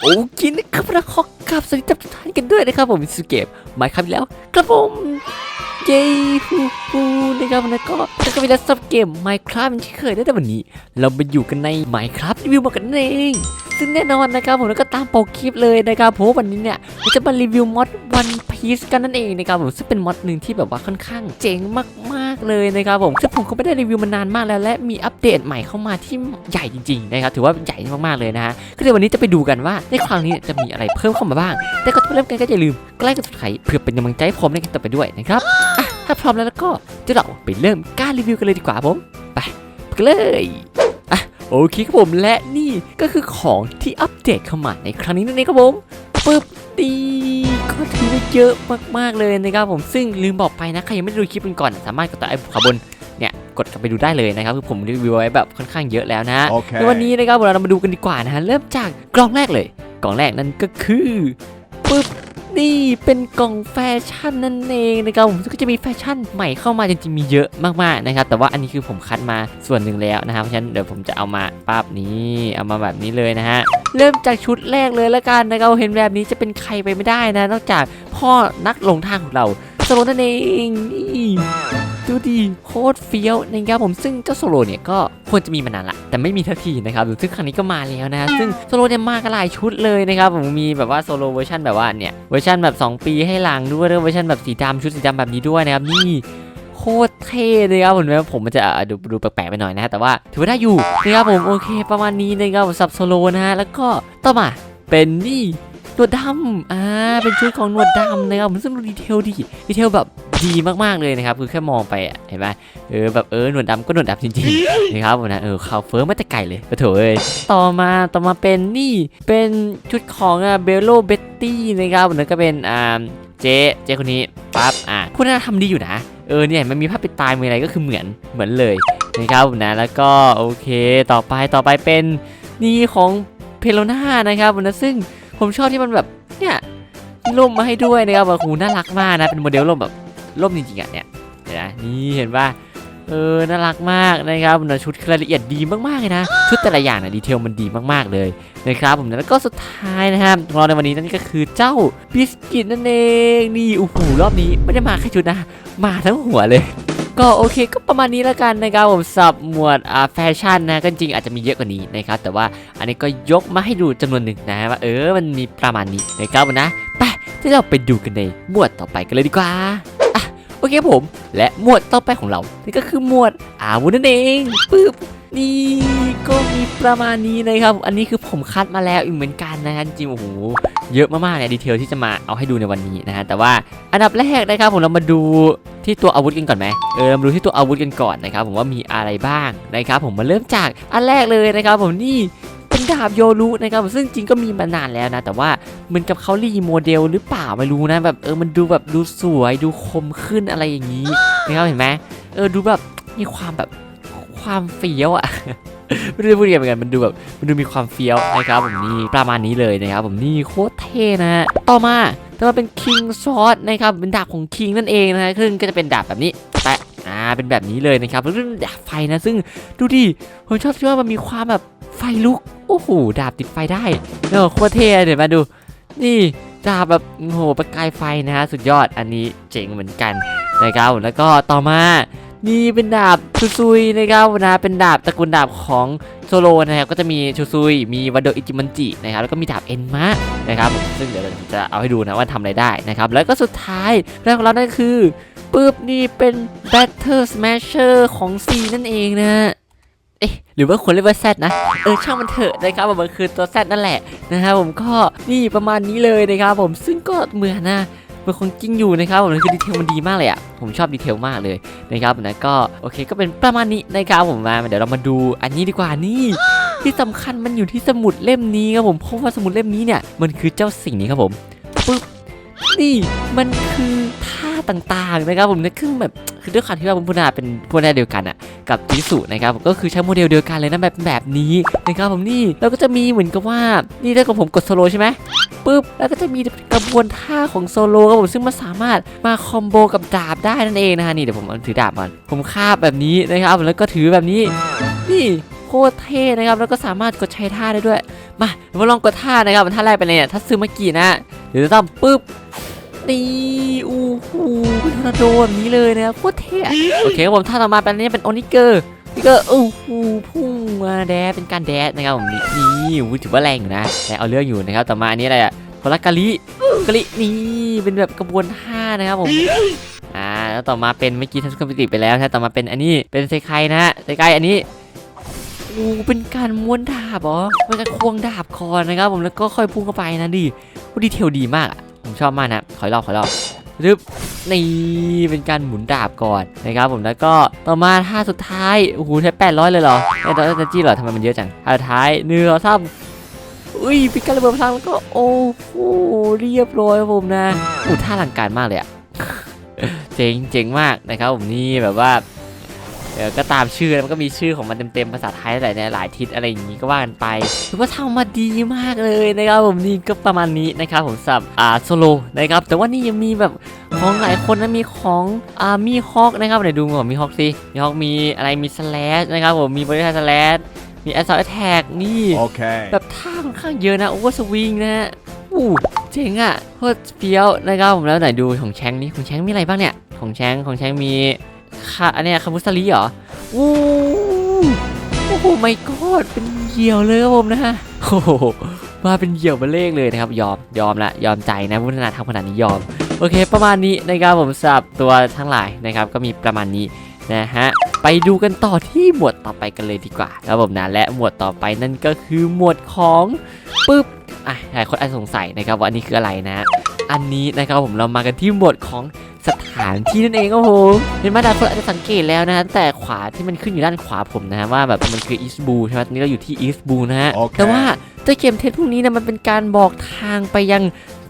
โอเคนะครับเราขอกลับสวัสดีทุกท่านกันด้วยนะครับผมสุเก็บหมาครับแล้ว ครับผมเย้ฮูฮูนะครับนะก็แล้วก็มีลับสุเกม Minecraft เหมือนที่เคยได้แต่วันนี้ เรามาอยู่กันในไมค์ครับรีวิวมากันเองซึ่งแน่นอนนะครับผมแล้วก็ตามโปรคลิปเลยนะครับเพราะวันนี้เนี่ยเราจะมารีวิวมอด One Piece กันนั่นเองนะครับผมซึ่งเป็นมอดหนึ่งที่แบบว่าค่อนข้างเจ๋งมากๆเลยนะครับผมซึ่งผมก็ไม่ได้รีวิวมานานมากแล้ว และมีอัปเดตใหม่เข้ามาที่ใหญ่จริงๆนะครับถือว่าใหญ่มากๆเลยนะฮะก็เดี๋ยววันนี้จะไปดูกันว่าในครั้งนี้จะมีอะไรเพิ่มเข้ามาบ้าง แต่ก่อนจะเริ่มกันก็อย่าลืมใกลค์กด subscribe เพื่อเป็นกำลังใจให้ผมในการต่อไปด้วยนะครับอะถ้าพร้อมแล้วก็เดี๋ยวเราไปเริ่มการรีวิวกันเลยดีกว่าผมไปไปกันเลยอะโอเคครับผมและนี่ก็คือของที่อัปเดตเข้ามาในครั้งนี้นั่นเองครับผมปึ๊บ ดีก็ถือว่าเยอะมากๆเลยนะครับผมซึ่งลืมบอกไปนะใครยังไม่ได้ดูคลิปกันก่อน สามารถกดตัวไอ้ขวาบนเนี่ยกดกลับไปดูได้เลยนะครับคือผมรีวิวไว้แบบค่อนข้างเยอะแล้วนะ Okay. ในวันนี้นะครับเรามาดูกันดีกว่านะฮะเริ่มจากกล่องแรกเลยกล่องแรกนั่นก็คือปึ๊บนี่เป็นกล่องแฟชั่นนั่นเองนะครับผมซึ่งก็จะมีแฟชั่นใหม่เข้ามาจริงๆมีเยอะมากๆนะครับแต่ว่าอันนี้คือผมคัดมาส่วนหนึ่งแล้วนะครับเพราะฉะนั้นเดี๋ยวผมจะเอามาปั๊บนี้เอามาแบบนี้เลยนะฮะ เริ่มจากชุดแรกเลยละกันนะครับเห็นแบบนี้จะเป็นใครไปไม่ได้นะ นอกจากพ่อนักลงทางของเราสโลนั่นเองนี่ดูดิโคตรเฟี้ยวนะครับผมซึ่งเจ้าโซโลเนี่ยก็ควรจะมีมานานละแต่ไม่มีทันทีนะครับซึ่งครั้งนี้ก็มาแล้วนะซึ่งโซโลเนี่ยมากันหลายชุดเลยนะครับผมมีแบบว่าโซโลเวอร์ชันแบบว่าเนี่ยเวอร์ชันแบบ 2 ปีให้หลังด้วยแล้วเวอร์ชันแบบสีดำชุดสีดำแบบนี้ด้วยนะครับนี่ ตรเท่เลยครับผมแม้ว่าผมมันจะดูดูแปลกๆไปหน่อยนะฮะแต่ว่าถือว่าได้อยู่นะครับผมโอเคประมาณนี้นะครับผมสับโซโลนะฮะแล้วก็ต่อมาเป็นนี่หนวดดำอ่าเป็นชุดของหนวดดำนะครับผมซึ่งดูดีเทลดีดีเทลแบบดีมากๆเลยนะครับคือแค่มองไปเห็นไหมเออแบบเออหนวดดำก็หนวดดำจริงๆนะครับผมนะเออข่าวเฟิร์มมาแต่ไกลเลยกระโถเอ้ยต่อมาต่อมาเป็นนี่เป็นชุดของอะเบลโลเบตตี้นะครับผมแล้วก็เป็นอ่าเจ๊เจ๊คนนี้ปั๊บอะคุณน่าทำดีอยู่นะ เออเนี่ยมันมีภาพปิดตายมีอะไรก็คือเหมือนเหมือนเลยนะครับนะแล้วก็โอเคต่อไปต่อไปเป็นนี่ของเพโลนานะครับนะซึ่งผมชอบที่มันแบบเนี่ยร่มมาให้ด้วยนะครับโอ้โหน่ารักมากนะเป็นโมเดลร่มแบบร่มจริงๆอะเนี่ยนะนี่เห็นว่า เออ น่ารักมากนะครับนะชุดรายละเอียดดีมากๆเลยนะ ชุดแต่ละอย่างนะดีเทลมันดีมากๆเลยนะครับผมแล้วก็สุดท้ายนะครับของเราในวันนี้นั่นก็คือเจ้าบิสกิตนั่นเองนี่โอ้โหรอบนี้ไม่ได้มาแค่ชุดนะ มาทั้งหัวเลยก็โอเคก็ประมาณนี้แล้วกันนะครับผมสับหมวดอ่าแฟชั่นนะก็จริงอาจจะมีเยอะกว่านี้นะครับแต่ว่าอันนี้ก็ยกมาให้ดูจำนวนหนึ่งนะว่าเออมันมีประมาณนี้นะครับผมนะไปที่เราไปดูกันในหมวดต่อไปกันเลยดีกว่า เคผมและหมวดต่อไปของเรานี่ก็คือหมวดอาวุธนั่นเองปึ๊บนี่ก็มีประมาณนี้นะครับ อันนี้คือผมคัดมาแล้วอีกเหมือนกันนะฮะจริงๆโอ้โหเยอะมากๆเนี่ยดีเทลที่จะมาเอาให้ดูในวันนี้นะฮะแต่ว่าอันดับแรกนะครับผมเรามาดูที่ตัวอาวุธกันก่อนไหมเออเรามาดูที่ตัวอาวุธกันก่อนนะครับผมว่ามีอะไรบ้างนะครับผมมาเริ่มจากอันแรกเลยนะครับผมนี่ เป็นดาบโยรุนะครับซึ่งจริงก็มีมานานแล้วนะ แต่ว่าเหมือนกับเขารีโมเดลหรือเปล่าไม่รู้นะแบบเออมันดูแบบดูสวยดูคมขึ้นอะไรอย่างนี้นะครับเห็นไหมเออดูแบบมีความแบบความเฟี้ยวอะไม่รู้จะพูดยังไงเหมือนกันมันดูแบบมันดูมีความเฟี้ยวนะครับผมนี่ประมาณนี้เลยนะครับผมนี่โคตรเท่นะฮะต่อมาต่อมาเป็นคิงซอสนะครับเป็นดาบของคิงนั่นเองนะฮะซึ่งก็จะเป็นดาบแบบนี้แปะอ่าเป็นแบบนี้เลยนะครับแล้วก็เป็นดาบไฟนะซึ่งดูดิผมชอบที่ว่ามันมีความแบบไฟลุก โอ้โหดาบติดไฟได้เออโคตรเท่เดี๋ยวมาดู นี่ดาบแบบโหประกายไฟนะฮะสุดยอดอันนี้เจ๋งเหมือนกันนะครับแล้วก็ต่อมานี่เป็นดาบชูซุยนะครับนะเป็นดาบตระกูลดาบของโซโลนะครับก็จะมีชูซุยมีวัดโดอิจิมันจินะครับแล้วก็มีดาบเอ็นมะนะครับซึ่งเดี๋ยวเราจะเอาให้ดูนะว่าทำอะไรได้นะครับแล้วก็สุดท้ายแรกของเรานั่นคือปึ๊บนี่เป็น Battle Smasher ของ C นั่นเองนะ เอ๊ะหรือว่าควรเรียกว่า Z นะ เออช่างมันเถอะนะครับผมมันคือตัว Z นั่นแหละนะครับผมก็นี่ประมาณนี้เลยนะครับผมซึ่งก็เหมือนนะเป็นคนจริงอยู่นะครับผมคือดีเทลมันดีมากเลยอะผมชอบดีเทลมากเลยนะครับนะก็โอเคก็เป็นประมาณนี้นะครับผมมาเดี๋ยวเรามาดูอันนี้ดีกว่านี่ที่สำคัญมันอยู่ที่สมุดเล่มนี้ครับผมเพราะว่าสมุดเล่มนี้เนี่ยมันคือเจ้าสิ่งนี้ครับผมปึ๊บนี่มันคือท่าต่างๆนะครับผมเนี่ยคือแบบ คือด้วยความที่ว่าพุนาเป็นพวกแนวเดียวกันอะกับจิสุนะครับผมก็คือใช้โมเดลเดียวกันเลยนะแบบแบบนี้นะครับผมนี่แล้วก็จะมีเหมือนกับว่านี่ถ้ากิดผมกดสโลใช่ไหมปุ๊บแล้วก็จะมีกระบวนท่าของโซโลครับผมซึ่งมันสามารถมาคอมโบกับดาบได้นั่นเองนะฮะนี่เดี๋ยวผมถือดาบมันผมคาบแบบนี้นะครับแล้วก็ถือแบบนี้นี่โคตรเท่นะครับแล้วก็สามารถกดใช้ท่าได้ด้วย มาเดี๋ยวมาลองกดท่านะครับท่าแรกเป็นอะไรเนี่ยทัตซึมากินะเดี๋ยวจะต้องปึ๊บ นี่อู้หูเป็นทอร์นาโดแบบนี้เลยนะครับโคตรเท่อะโอเคครับผมท่าต่อมาเป็นอันนี้เป็นโอนิเกอร์นี่ก็อู้หูพุ่งมาแดดเป็นการแดดนะครับผมนี่นี่อู้ถือว่าแรงอยู่นะแต่เอาเรื่องอยู่นะครับต่อมาอันนี้อะไรอะโทรากาลิกาลินี่เป็นแบบกระบวนท่านะครับผมอ่าแล้วต่อมาเป็นเมื่อกี้ทัศนคติไปแล้วนะต่อมาเป็นอันนี้เป็นเซไคนะฮะเซไคอันนี้อู้เป็นการม้วนดาบเหรอเป็นการควงดาบคอนะครับผมแล้วก็ค่อยพุ่งเข้าไปนะดิโอ้ดีเทลดีมากอะ ผมชอบมากนะขออีกรอบขออีกรอบรึบนี่เป็นการหมุนดาบก่อนนะครับผมแล้วก็ต่อมาท่าสุดท้ายโอ้โหใช้800เลยเหรอไอ้ดอทจี้เหรอทำไมมันเยอะจังท่าสุดท้ายเนื้อซ้ำอุ้ยป็นการระเบิดพลังแล้วก็โอ้โหเรียบร้อยผมนะอู้ท่าลังการมากเลยอะเจ๋งเจ๋งมากนะครับผมนี่แบบว่า เออก็ตามชื่อมันก็มีชื่อของมันเต็มๆภาษาไทยหลายในหลายทิศอะไรอย่างนี้ก็ว่ากันไปถือว่าทำมาดีมากเลยนะครับผมนี่ก็ประมาณนี้นะครับผมสำหรับอ่าโซโลนะครับแต่ว่านี่ยังมีแบบของหลายคนนะมีของอ่ามีฮอกนะครับไหนดูก่อนมีฮอกสิมีฮอกมีอะไรมีสแลชนะครับผมมีบริษัทสแลชมีแอสซอลแท็กนี่ Okay. แบบท่าค่อนข้างเยอะนะโอเวอร์สวิงนะฮะอู้เจ๋งอะโคตรเฟี้ยวนะครับผมแล้วไหนดูของแชงนี่ของแชงมีอะไรบ้างเนี่ยของแชงของแชงมี คาอันเนี้ยคาบุสลีเหรออู้โอ้โหไม่กอดเป็นเหยี่ยวเลยครับผมนะฮะโอ้โหมาเป็นเหยี่ยวมาเลขเลยนะครับ ยอมยอมละยอมใจนะพุทธนาทำขนาดนี้ยอม โอเค ประมาณนี้นะครับผมสำหรับตัวทั้งหลายนะครับ ก็มีประมาณนี้นะฮะไปดูกันต่อที่หมวดต่อไปกันเลยดีกว่าครับผมนะและหมวดต่อไปนั่นก็คือหมวดของปึ๊บอะหลายคนอาจสงสัยนะครับว่าอันนี้คืออะไรนะ อันนี้นะครับผมเรามากันที่หมวดของ สถานที่นั่นเองครับผมเห็นไหมหลายคนอาจจะสังเกตแล้วนะแต่ขวาที่มันขึ้นอยู่ด้านขวาผมนะฮะว่าแบบมันคืออีสบูใช่ไหมตอนนี้เราอยู่ที่อีสบูนะฮะโอเคแต่ว่าเจ้าเกมเทสพวกนี้นะมันเป็นการบอกทางไปยัง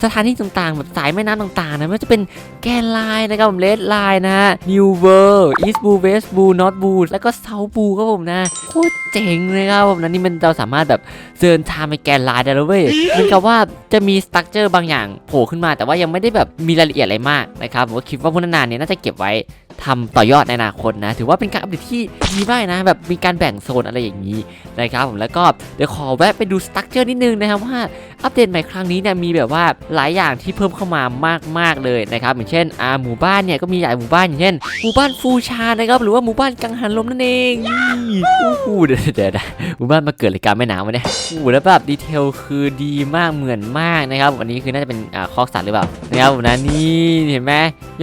สถานที่ต่างๆ แบบสายแม่น้ำต่างๆนะไม่ว่าจะเป็นแกนไลน์นะครับผมเลดไลน์นะฮะนิวเวอร์อีสบูเวสบูนอตบูแล้วก็เซาบูครับผมนะโคตรเจ๋งเลยครับผมนะนี่มันเราสามารถแบบเดินทางไปแกนไลน์ได้แล้วเว้ยเหมือนกับว่าจะมีสตั๊กเจอร์บางอย่างโผล่ขึ้นมา แต่ว่ายังไม่ได้แบบมีรายละเอียดอะไรมากนะครับผมคิดว่าพวกนานๆเนี่ยน่าจะเก็บไว้ ทำต่อยอดในอนาคตนะ ถือว่าเป็นการอัปเดตที่ดีมากนะ แบบมีการแบ่งโซนอะไรอย่างนี้นะครับผมแล้วก็เดี๋ยวขอแวะไปดูสตั๊กเจอร์นิดนึงนะครับว่าอัปเดตใหม่ครั้งนี้เนี่ยมีแบบว่าหลายอย่างที่เพิ่มเข้ามามาก ๆเลยนะครับอย่างเช่นอ่าหมู่บ้านเนี่ยก็มีหลายหมู่บ้านอย่างเช่นหมู่บ้านฟูชานะครับหรือว่าหมู่บ้านกังหันลมนั่นเองนี่โอ้โหเดี๋ยวเดี๋ยวเดี๋ยวหมู่บ้านมาเกิดรายการแม่น้ำวะเนี่ยโอ้โหแล้วแบบดีเทลคือดีมากเหมือนมากนะครับวันนี้คือน่าจะเป็นอ่าคอกสัตว์หรือเปล่านะครับผมนะนี่เห็นไหม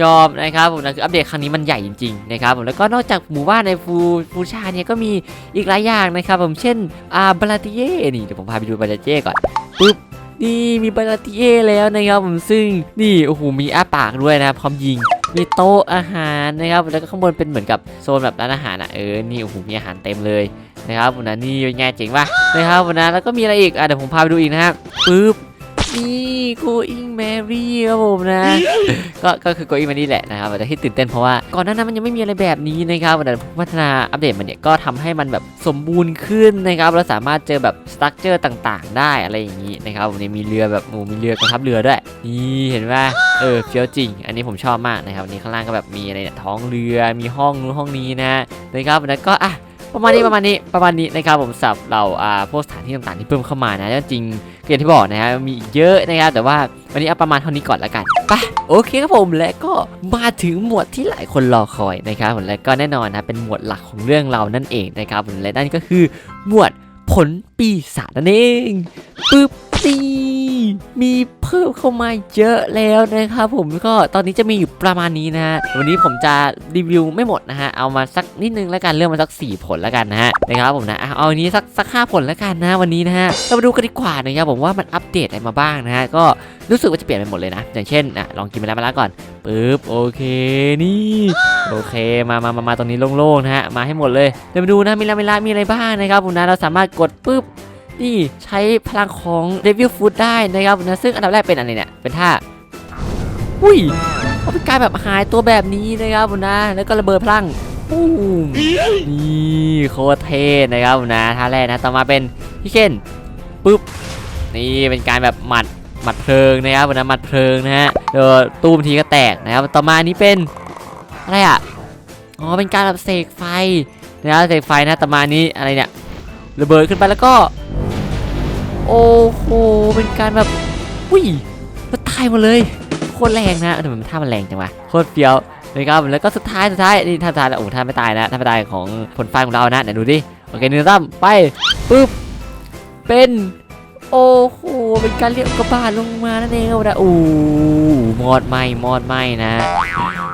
ยอมนะครับผมนะคืออัปเดตครั้งนี้มันใหญ่จริงๆนะครับผมแล้วก็นอกจากหมู่บ้านในฟูฟูชาเนี่ยก็มีอีกหลายอย่างนะครับผมเช่นอ่าบาลาติเย่นี่เดี๋ยวผมพาไปดูบาลาติเย่ก่อนปึ๊บนี่มีบาลาติเย่แล้วนะครับผมซึ่งนี่โอ้โหมีอ้าปากด้วยนะพร้อมยิงมีโต๊ะอาหารนะครับแล้วก็ข้างบนเป็นเหมือนกับโซนแบบร้านอาหารอะเออนี่โอ้โหมีอาหารเต็มเลยนะครับวันนั้นนี่เป็นไงเจ๋งป่ะนะครับวันนั้นแล้วก็มีอะไรอีกอะเดี๋ยวผมพาไปดูอีกนะครับปึ๊บนี่ Going Mary ครับผมนะ ก็ก็คือ Going Mary แหละนะครับแต่ที่ตื่นเต้นเพราะว่าก่อนหน้านั้นมันยังไม่มีอะไรแบบนี้นะครับแต่พัฒนาอัปเดตมันเนี่ยก็ทำให้มันแบบสมบูรณ์ขึ้นนะครับแล้วสามารถเจอแบบสตั๊กเจอร์ต่างๆ ได้อะไรอย่างนี้นะครับวันนี้มีเรือแบบโอ้มีเรือกองทัพเรือด้วยนี่เห็นป่ะเออเฟี้ยวจริง อันนี้ผมชอบมากนะครับวันนี้ข้างล่างก็แบบมีอะไรเนี่ยท้องเรือมีห้องนู้นห้องนี้นะนะครับแล้วก็อะ ประมาณนี้ประมาณนี้ประมาณนี้นะครับผมสับเราอ่าพวกสถานที่ต่างๆที่เพิ่มเข้ามานะจริงก็อย่างที่บอกนะฮะมีอีกเยอะนะครับแต่ว่าวันนี้เอาประมาณเท่านี้ก่อนละกันไปโอเคครับผมและก็มาถึงหมวดที่หลายคนรอคอยนะครับผมและก็แน่นอนนะเป็นหมวดหลักของเรื่องเรานั่นเองนะครับผมและนั่นก็คือหมวดผลปีศาจนั่นเองปึ๊บนี่ มีเพิ่มเข้ามาเยอะแล้วนะครับผมก็ตอนนี้จะมีอยู่ประมาณนี้นะฮะวันนี้ผมจะรีวิวไม่หมดนะฮะเอามาสักนิดนึงแล้วกันเรื่องมาสัก 4 ผลแล้วกันนะฮะนะครับผมนะเอาอันนี้สักสักห้าผลแล้วกันนะวันนี้นะฮะเรามาดูกันดีกว่านะครับผมว่ามันอัปเดตอะไรมาบ้างนะฮะก็รู้สึกว่าจะเปลี่ยนไปหมดเลยนะ อย่างเช่นอะลองกินไปแล้วมาแล้วก่อนปึ๊บโอเคนี่โอเคมามามามาตรงนี้โล่งๆนะฮะมาให้หมดเลยเดี๋ยวมาดูนะมีอะไรมีอะไรมีอะไรบ้างนะครับผมนะเราสามารถกดปึ๊บ นี่ใช้พลังของ Devil Food ได้นะครับนะซึ่งอันดับแรกเป็นอะไรเนี่ย เป็นท่า อุ้ยเขาเป็นการแบบหายตัวแบบนี้นะครับผมนะ แล้วก็ระเบิดพลังปุ้มนี่โคตรเท่นะครับผมนะท่าแรกนะ ต่อมาเป็นพี่เคนปุ๊บ นี่เป็นการแบบหมัดหมัดเพลิงนะครับผมนะหมัดเพลิงนะฮะเออตู้มทีก็แตกนะครับ ต่อมาอันนี้เป็นอะไรอะ อ๋อ เป็นการแบบเสกไฟนะครับเสกไฟนะ ต่อมาอันนี้อะไรเนี่ย ระเบิดขึ้นไปแล้วก็ โอ้โห เป็นการแบบอุ้ยแล้วตายหมดเลย โคตรแรงนะทำไมมันท่ามันแรงจังวะ โคตรเฟี้ยวนะครับ แล้วก็สุดท้ายสุดท้ายนี่ท่าทายแล้วโอ้ท่าไม่ตายนะท่าไม่ตายของผลไฟของเรานะเดี๋ยวดูดิ โอเคหนึ่งตั้มไปปึ๊บ เป็น โอ้โห เป็นการเรียกกระบาดลงมานั่นเองนะโอ้มอดไหมมอดไหมนะ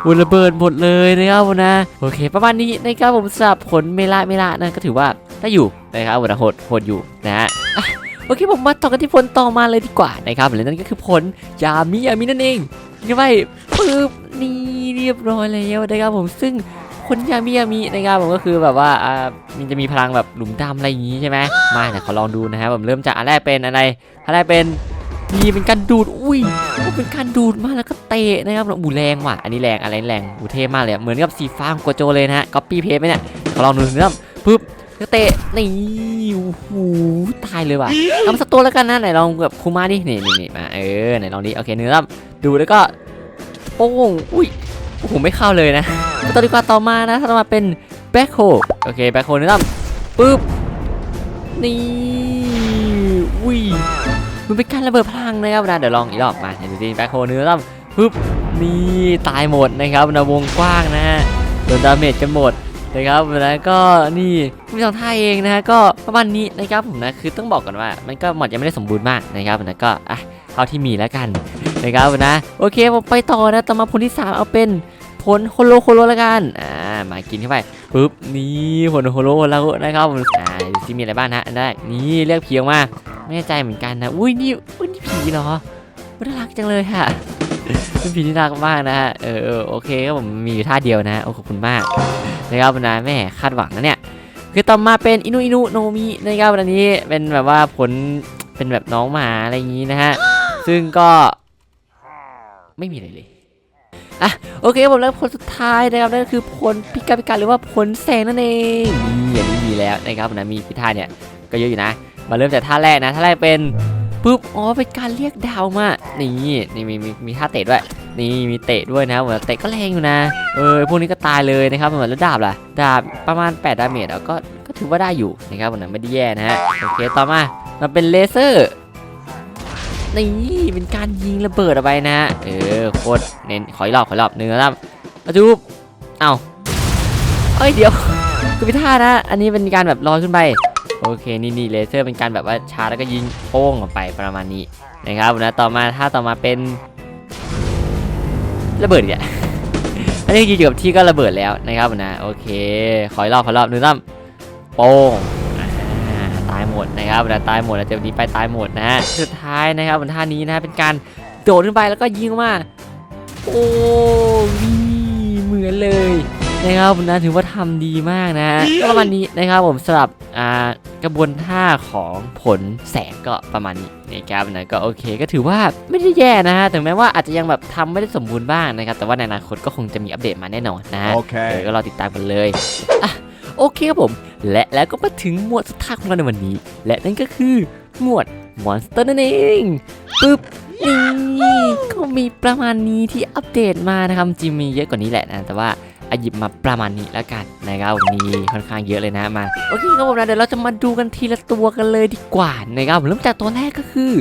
อุยระเบิดหมดเลยนะครับนะ โอเค ประมาณนี้นะครับผมสำหรับผลเมลาเมลานะก็ถือว่าได้อยู่นะครับนะโหดโหดอยู่นะฮะ โอเคผมมาต่อกันที่ผลต่อมาเลยดีกว่านะครับและนั่นก็คือผลยามิยามินั่นเองยังไงปึ๊บนี่เรียบร้อยแล้วนะครับผมซึ่งผลยามิยามินะครับผมก็คือแบบว่าอ่ามันจะมีพลังแบบหลุมดำอะไรอย่างนี้ใช่ไหมมาเดี๋ยวขอลองดูนะครับผมเริ่มจากอันแรกเป็นอะไรถ้าได้เป็นนี่เป็นการดูดอุ้ยเป็นการดูดมาแล้วก็เตะนะครับอูแรงว่ะอันนี้แรงอะไรแรงอูเท่มากเลยเหมือนกับสีฟ้าของโกโจเลยนะฮะก๊อปปี้เพจไหมเนี่ยขอลองดูเนื้อปึ๊บ ก็เตะนี่โอ้โหตายเลยว่ะเอามาสักตัวแล้วกันนะไหนลองแบบคูมาดินี่นี่นี่มาเออไหนลองดิโอเคเนื้อดูแล้วก็โป้งอุ้ยโอ้โหไม่เข้าเลยนะต่อดีกว่าต่อมานะถ้าต่อมาเป็นแบ็คโฮโอเคแบ็คโฮเนื้อปึ๊บนี่อุ้ยมันเป็นการระเบิดพลังนะครับนะเดี๋ยวลองอีกรอบมาเดี๋ยวดูดิแบ็คโฮเนื้อต้องปึ๊บนี่ตายหมดนะครับในวงกว้างนะฮะโดนดาเมจกันหมด นะครับแล้วก็นี่มีสองท่าเองนะฮะก็ประมาณนี้นะครับผมนะคือต้องบอกก่อนว่า มันก็หมดยังไม่ได้สมบูรณ์มากนะครับนะก็อะเท่าที่มีแล้วกันนะครับนะโอเคผมไปต่อนะต่อมาผลที่สามเอาเป็นผลโฮโลโฮโลแล้วกันอ่ามากินเข้าไปปึ๊บนี่ผลโฮโลแล้วนะครับผมอ่าดูที่มีอะไรบ้างนะอันแรกนี่เรียกเพียงมาไม่แน่ใจเหมือนกันนะอุ้ยนี่อุ้ยนี่ผีเหรอน่ารักจังเลยค่ะ เป็นผีที่น่ารักมากนะฮะ เออโอเคครับผมมีอยู่ท่าเดียวนะ โอ้ขอบคุณมากนะครับนะแม่คาดหวังนะเนี่ย คือต่อมาเป็นอินุอินุโนมินะครับอันนี้เป็นแบบว่าผลเป็นแบบน้องหมาอะไรอย่างนี้นะฮะ ซึ่งก็ไม่มีอะไรเลยอะโอเคผมแล้วผลสุดท้ายนะครับนั่นคือผลพิกาพิกาหรือว่าผลแสงนั่นเองนี่อันนี้มีแล้วนะครับนะมีพิธาเนี่ยก็เยอะอยู่นะ มาเริ่มจากท่าแรกนะท่าแรกเป็น ปุ๊บอ๋อเป็นการเรียกดาวมา นี่นี่มีมีมีท่าเตะด้วย นี่มีเตะด้วยนะครับเหมือนเตะก็แรงอยู่นะ เออพวกนี้ก็ตายเลยนะครับเหมือนแล้วดาบล่ะ ดาบประมาณ 8 ดาเมจแล้วก็ก็ถือว่าได้อยู่นะครับเหมือนไม่ได้แย่นะฮะ โอเคต่อมามาเป็นเลเซอร์นี่เป็นการยิงระเบิดออกไปนะฮะเออโคตรเน้นขออีกรอบขออีกรอบหนึ่งแล้วอาจูบเอ้าเอ้ยเดี๋ยวคือพิธานะ อันนี้เป็นการแบบลอยขึ้นไป โอเคนี่นี่เลเซอร์เป็นการแบบว่าชาร์จแล้วก็ยิงโป้งออกไปประมาณนี้นะครับนะต่อมาถ้าต่อมาเป็นระเบิดเนี่ยอันนี้ยิงอยู่กับที่ก็ระเบิดแล้วนะครับนะโอเคขออีกรอบขออีกรอบหนึ่งตั้มโป้งตายหมดนะครับนะตายหมดนะเจ็บนี้ไปตายหมดนะฮะสุดท้ายนะครับบนท่านี้นะเป็นการโดดขึ้นไปแล้วก็ยิงออกมาโอ้นี่เหมือนเลย นะครับผมนะถือว่าทำดีมากนะฮะก็ประมาณนี้นะครับผมสำหรับอ่ากระบวนท่าของผลแสงก็ประมาณนี้นะครับนะก็โอเคก็ถือว่าไม่ได้แย่นะฮะถึงแม้ว่าอาจจะยังแบบทำไม่ได้สมบูรณ์บ้างนะครับแต่ว่าในอนาคตก็คงจะมีอัปเดตมาแน่นอนนะฮะ Okay. เออก็รอติดตามกันเลยอะโอเคครับผม และแล้วก็มาถึงหมวดสุดท้ายของเราในวันนี้ และนั่นก็คือหมวดมอนสเตอร์นั่นเองปึ๊บนี่ก็มีประมาณนี้ที่อัปเดตมานะครับจริงมีเยอะกว่านี้แหละนะแต่ว่า อาหยิบมาประมาณนี้แล้วกันนะครับวันนี้ค่อนข้างเยอะเลยนะมาโอเคครับผมนะเดี๋ยวเราจะมาดูกันทีละตัวกันเลยดีกว่านะครับผมเริ่มจากตัวแรกก็คือ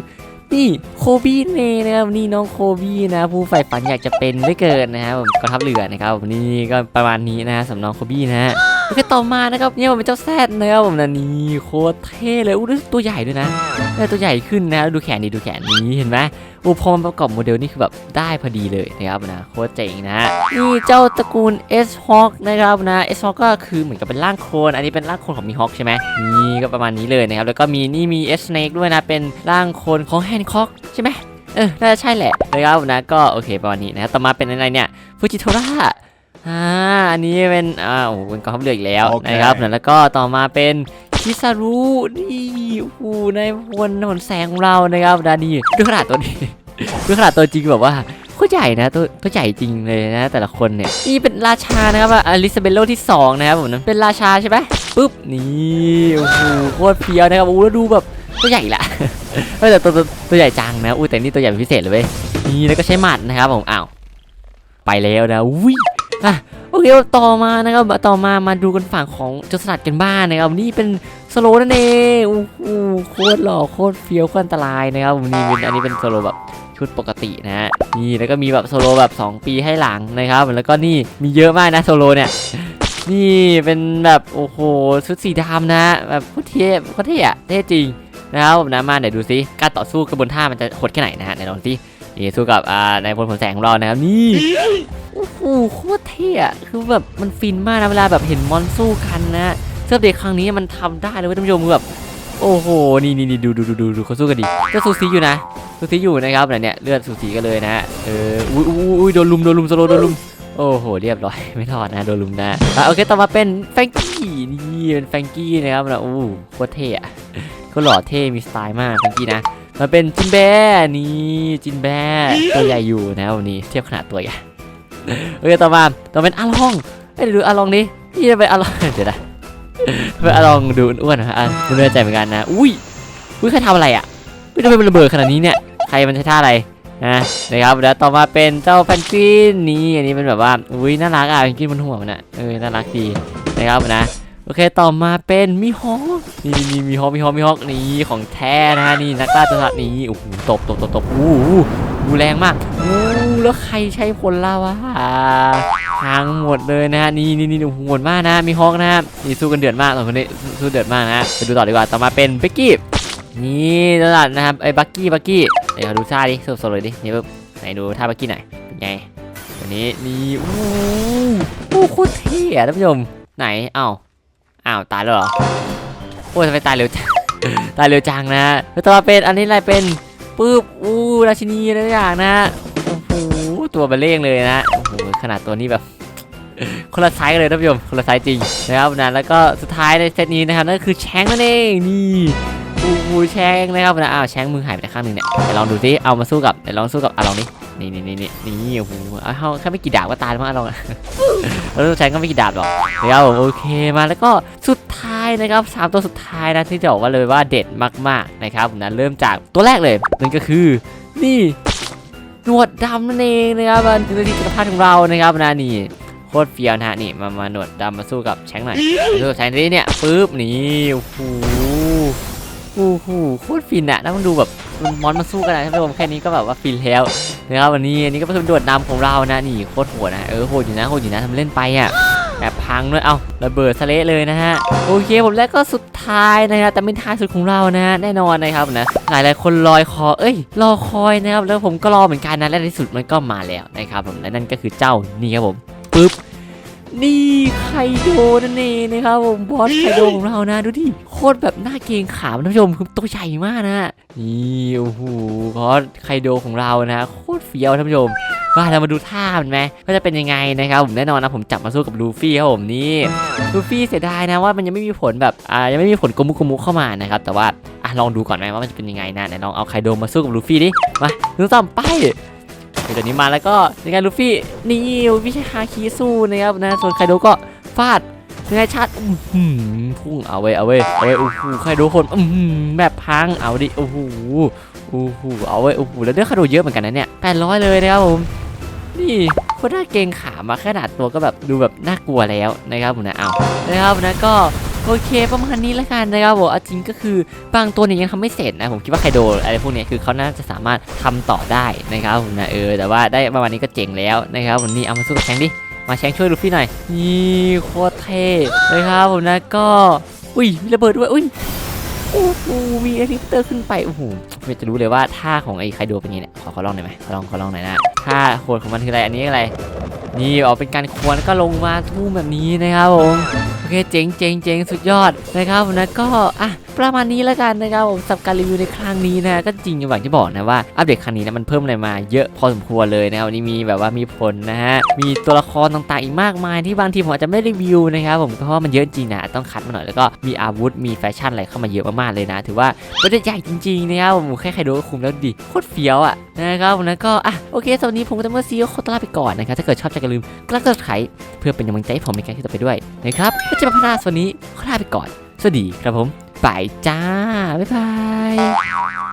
นี่โคบีเนนะครับนี่น้องโคบีนะ ผู้ใฝ่ฝันอยากจะเป็นไม่เกินนะครับกองทัพเรือนะครับนี่ก็ประมาณนี้นะสำหรับน้องโคบีนะฮะ โอเคต่อมานะครับเนี่ยผมเป็นเจ้าแซดนะครับผมนะนี่โคตรเท่เลยอู้ดูตัวใหญ่ด้วยนะได้ตัวใหญ่ขึ้นนะดูแขนดีดูแขนนี้เห็นไหมโอ้พอมันประกอบโมเดลนี่คือแบบได้พอดีเลยนะครับนะโคตรเจ๋งนะนี่เจ้าตระกูล S Hawk นะครับนะ S Hawk ก็คือเหมือนกับเป็นร่างโคลนอันนี้เป็นร่างโคลนของมีฮอคใช่ไหมนี่ก็ประมาณนี้เลยนะครับแล้วก็มีนี่มี S Snake ด้วยนะเป็นร่างโคลนของแฮนค็อกใช่ไหมเออน่าจะใช่แหละนะครับนะก็โอเคประมาณนี้นะครับต่อมาเป็นอะไรเนี่ยฟูจิโทระ อ่าอันนี้เป็นอ่าโอ้โหเป็นกองทัพเรืออีกแล้วโอเค นะครับนะแล้วก็ต่อมาเป็นคิซารุนี่โอ้โหในพลหนแสงของเรานะครับนะนี่ดูขนาดตัวนี้ดูขนาดตัวจริงแบบว่าโคตรใหญ่นะตัวตัวใหญ่จริงเลยนะ แต่ละคนเนี่ยนี่เป็นราชานะครับอลิซาเบโลที่สองนะครับผมนะเป็นราชาใช่ไหมปุ๊บนี่โอ้โหโคตรเฟี้ยวนะครับโอ้โหแล้วดูแบบตัวใหญ่ละ เฮ้ยแต่ตัวตัวตัวใหญ่จังนะอุ้ยแต่นี่ตัวใหญ่เป็นพิเศษเลยเว้ยนี่แล้วก็ใช้หมัดนะครับผมอ้าว ไปแล้วนะอุ้ย อะโอเคต่อมานะครับต่อมามาดูกันฝั่งของจรสลัดกันบ้างนะครับนี่เป็นสโลนั่นเองโอ้โหโคตรหล่อโคตรเฟี้ยวโคตรอันตรายนะครับผมนี่เป็นอันนี้เป็นสโลแบบชุดปกตินะฮะนี่แล้วก็มีแบบโซโลแบบ 2 ปีให้หลังนะครับ แล้วก็นี่มีเยอะมากนะโซโลเนี่ยนี่เป็นแบบโอ้โหชุดสีดำนะแบบโคตรเท่โคตรเท่อะเท่จริงนะครับนะมาเดี๋ยวดูซิการต่อสู้กระบวนท่ามันจะโหดแค่ไหนนะฮะไหนลองสิ นี่สู้กับอ่าในพลผลแสงของเรานะครับนี่โอ้โหโคตรเท่อะคือแบบมันฟินมากนะเวลาแบบเห็นมอนสู้กันนะเสื้อเด็กครั้งนี้มันทำได้เลยท่านผู้ชมคือแบบโอ้โหนี่นี่นี่ดูดูดูดูดูเขาสู้กันดิก็สูสีอยู่นะสูสีอยู่นะครับเนี่ยเลือดสูสีกันเลยนะเอออุ้ยอุ้ยอุ้ยโดนลุมโดนลุมสโลโดนลุมโอ้โหเรียบร้อยไม่รอดนะโดนลุมนะอะโอเคต่อมาเป็นแฟงกี้นี่เป็นแฟงกี้นะครับนะโอ้โหโคตรเท่อะก็หล่อเท่มีสไตล์มากแฟงกี้นะ มาเป็นจินแบร์นี่จินแบร์ตัวใหญ่อยู่นะวันนี้เทียบขนาดตัวใหญ่โอเคต่อมาต่อเป็นอาลองเอ้ยเดี๋ยวดูอาลองนี้นี่จะเป็นอาลองเดี๋ยวนะเป็นอาลองดูอ้วนๆนะอะไม่แน่ใจเหมือนกันนะอุ้ยอุ้ยใครทำอะไรอะไม่ทำไมมันระเบิดขนาดนี้เนี่ยใครมันใช้ท่าอะไรนะนะครับแล้วต่อมาเป็นเจ้าแพนกวินนี่อันนี้เป็นแบบว่าอุ้ยน่ารักอะแพนกวินบนหัวมันอะเออน่ารักดีนะครับนะ โอเคต่อมาเป็นมิฮอกนี่นี่มีฮอกมีฮอกมีฮอกนี่ของแท้นะฮะนี่นักล่าตัวสัตว์นี่โอ้โหตบตบตบตบอู้หูดูแรงมากอู้แล้วใครใช้ผลลาวะพังหมดเลยนะฮะนี่นี่นี่โอ้โหหดมากนะมีฮอกนะฮะนี่สู้กันเดือดมากสองคนนี้สู้เดือดมากนะไปดูต่อดีกว่าต่อมาเป็นเบกกี้นี่ตลาดนะครับไอ้บักกี้บักกี้เดี๋ยวดูท่าดิสดๆเลยดินี่ปุ๊บไหนดูท่าเมื่อกี้หน่อยเป็นไงวันนี้นี่อู้หูโคตรเท่ท่านผู้ชมไหนเอ้า อ้าวตายแล้วเหรอโอ้ยทำไมตายเร็วจังตายเร็วจังนะแล้วต่อมาเป็นอันนี้อะไรเป็นปึ๊บอู้ราชินีอะไรอย่างนะโอ้โหตัวเบลเล่งเลยนะโอ้โหขนาดตัวนี้แบบคนละไซส์กันเลยท่านผู้ชมคนละไซส์จริงนะครับนะแล้วก็สุดท้ายในเซตนี้นะครับนั่นก็คือแชงนั่นเองนี่โอ้โหแชงนะครับนะอ้าวแชงมือหายไปข้างหนึ่งเนี่ยเดี๋ยวลองดูสิเอามาสู้กับเดี๋ยวลองสู้กับอะลองดินี่นี่นี่นี่นี่โอ้โหเอาแค่ไม่กี่ดาบก็ตายแล้วมั้งลองแล้วแชงก็ไม่กี่ดาบหรอกเดี๋ยวผมโอเคมาแล้วก็สุดท้ายนะครับสามตัวสุดท้ายนะที่จะบอกว่าเลยว่าเด็ดมากๆนะครับนะเริ่มจากตัวแรกเลยนั่นก็คือนี่หนวดดำนั่นเองนะครับมันคือที่จักรพรรดิของเรานะครับนะนี่โคตรเฟี้ยวนะฮะนี่มามาหนวดดำมาสู้กับแชงหน่อยสู้แชงนี้เนี่ยปึ๊บนี่โอ้โห โอ้โหโคตรฟินอะแล้วมันดูแบบมันมอนมาสู้กันนะท่านผู้ชมแค่นี้ก็แบบว่าฟินแล้วนะครับวันนี้อันนี้ก็เป็นโดดนำของเรานะนี่โคตรโหดนะเออโหดอยู่นะโหดอยู่นะทำเล่นไปอะแบบพังด้วยเอาระเบิดสะเละเลยนะฮะโอเคผมแล้วก็สุดท้ายนะฮะแต่ไม่ท้ายสุดของเรานะฮะแน่นอนนะครับนะหลายหลายคนลอยคอเอ้ยรอคอยนะครับแล้วผมก็รอเหมือนกันนะและในที่สุดมันก็มาแล้วนะครับผมและนั่นก็คือเจ้านี่ครับผมปึ๊บ นี่ไคโดนั่นเองนะครับผมบอสไคโดของเรานะดูดิโคตรแบบน่าเกงขามท่านผู้ชมคือตัวใหญ่มากนะนี่โอ้โหบอสไคโดของเรานะโคตรเฟี้ยวท่านผู้ชมว่าเรามาดูท่ามันไหมว่าจะเป็นยังไงนะครับผมแน่นอนนะผมจับมาสู้กับลูฟี่ครับผมนี่ลูฟี่เสียดายนะว่ามันยังไม่มีผลแบบอ่ายังไม่มีผลโกมุโกมุเข้ามานะครับแต่ว่าอะลองดูก่อนไหมว่ามันจะเป็นยังไงนะไหนลองเอาไคโดมาสู้กับลูฟี่ดิมาดูต่อไป เดี๋ยวนี้มาแล้วก็ยังไงลูฟี่นี่ลูฟี่ใช้ฮาคิสู้นะครับนะส่วนไคโดก็ฟาดยังไงชาติอื้อหือพุ่งเอาไว้เอาไว้เอาไว้โอ้โหไคโดคนอื้อหือแบบพังเอาดิโอ้โหโอ้โหเอาไว้โอ้โหแล้วเนื้อไคโดเยอะเหมือนกันนะเนี่ยแปดร้อยเลยนะครับผมนี่คตรน่าเกงขามาขนาดตัวก็แบบดูแบบน่ากลัวแล้วนะครับผมนะเอานะครับนะก็ โอเคประมาณนี้แล้วกันนะครับผมเอาจริงก็คือบางตัวเนี่ยยังทำไม่เสร็จนะผมคิดว่าไคโดอะไรพวกนี้คือเขาน่าจะสามารถทำต่อได้นะครับผมนะเออแต่ว่าได้ประมาณนี้ก็เจ๋งแล้วนะครับผมนี่เอามาสู้กับแชงดิมาแชงช่วยลูฟี่หน่อยนี่โคตรเท่นะครับผมนะก็ อุ้ยมีระเบิดด้วยอุ้ยโอ้โหมีเอลิเตอร์ขึ้นไปโอ้โหไม่จะรู้เลยว่าท่าของไอ้ไคโดเป็นยังไงเนี่ยขอขอลองหน่อยไหมขอลองขอลองหน่อยนะท่าโหดของมันคืออะไรอันนี้อะไรนี่ออกเป็นการควรก็ลงมาทุ่มแบบนี้นะครับผมโอเคเจ๋งเจ๋งเจ๋งสุดยอดนะครับผมนะก็อะประมาณนี้แล้วกันนะครับผมสำหรับการรีวิวในครั้งนี้นะก็จริงอย่างที่บอกนะว่าอัปเดตครั้งนี้นะมันเพิ่มอะไรมาเยอะพอสมควรเลยนะครับวันนี้มีแบบว่ามีผลนะฮะมีตัวละครต่างๆอีกมากมายที่บางทีผมอาจจะไม่รีวิวนะครับผมเพราะมันเยอะจริงนะต้องคัดมาหน่อยแล้วก็มีอาวุธมีแฟชั่นอะไรเข้ามาเยอะมากๆเลยนะ ถือว่าเป็นใหญ่จริงๆนะครับผมแค่ใครดูก็คุมแล้วดิโคตรเฟี้ยวอะนะครับผมแล้วก็อะโอเคสำหรับวันนี้ผมกับเมื่อซีโอขอตัวลาไปก่อนนะครับถ้าเกิดชอบจะอย่าลืมกดไลค์เพื่อเป็นกำลังใจให้ผมในการที่ต่อไปด้วยนะครับก็จะมาพัฒนาส่วนนี้ขอลาไปก่อน สวัสดีครับผมบายจ้าบ๊ายบาย